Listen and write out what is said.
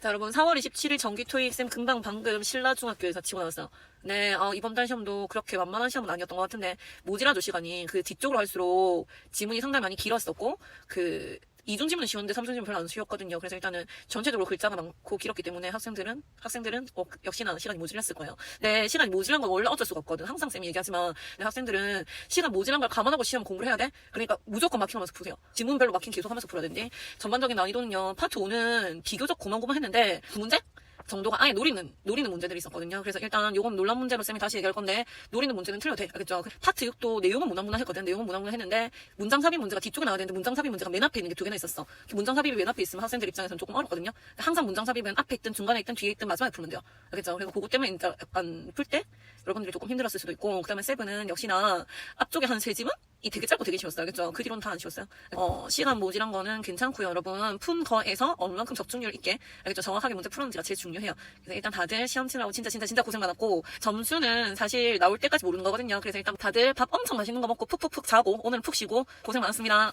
자, 여러분, 4월 27일 정기 토익쌤 금방 방금 신라중학교에서 치고 나왔어요. 네, 어, 이번 달 시험도 그렇게 만만한 시험은 아니었던 것 같은데, 모지라조 시간이 그 뒤쪽으로 할수록 지문이 상당히 많이 길었었고, 그, 이중 지문은 쉬웠는데 삼중 지문은 별로 안 쉬웠거든요. 그래서 일단은 전체적으로 글자가 많고 길었기 때문에 학생들은, 학생들은 어, 역시나 시간이 모질했을 거예요. 네, 시간이 모질한 건 원래 어쩔 수가 없거든. 항상 쌤이 얘기하지만, 네, 학생들은 시간 모질한 걸 감안하고 시험 공부를 해야 돼? 그러니까 무조건 막히면서 푸세요. 지문별로 막힌 계속 하면서 풀어야 되는데, 전반적인 난이도는요, 파트 5는 비교적 고만고만했는데, 두 문제? 정도가 아예 노리는 노리는 문제들이 있었거든요. 그래서 일단 요건 논란 문제로 쌤이 다시 얘기할 건데 노리는 문제는 틀려도 돼. 알겠죠? 그 파트 6도 내용은 무난무난 했거든. 내용은 무난무난 했는데 문장 삽입 문제가 뒤쪽에 나와야 되는데 문장 삽입 문제가 맨 앞에 있는 게 두 개나 있었어. 그 문장 삽입이 맨 앞에 있으면 학생들 입장에서는 조금 어렵거든요. 항상 문장 삽입은 앞에 있든 중간에 있든 뒤에 있든 마지막에 풀면 돼요. 알겠죠? 그래서 그것 때문에 약간 풀 때 여러분들이 조금 힘들었을 수도 있고 그다음에 세븐은 역시나 앞쪽에 한세 지문 이 되게 짧고 되게 쉬웠어요. 알겠죠? 그 뒤로는 다 안 쉬웠어요. 어, 시간 모질한 거는 괜찮고요. 여러분 푼 거에서 얼만큼 적중률 있게 알겠죠? 정확하게 문제 풀었는지가 제일 중요해요. 그래서 일단 다들 시험 치느라고 진짜 진짜 진짜 고생 많았고 점수는 사실 나올 때까지 모르는 거거든요. 그래서 일단 다들 밥 엄청 맛있는 거 먹고 푹푹푹 자고 오늘은 푹 쉬고 고생 많았습니다.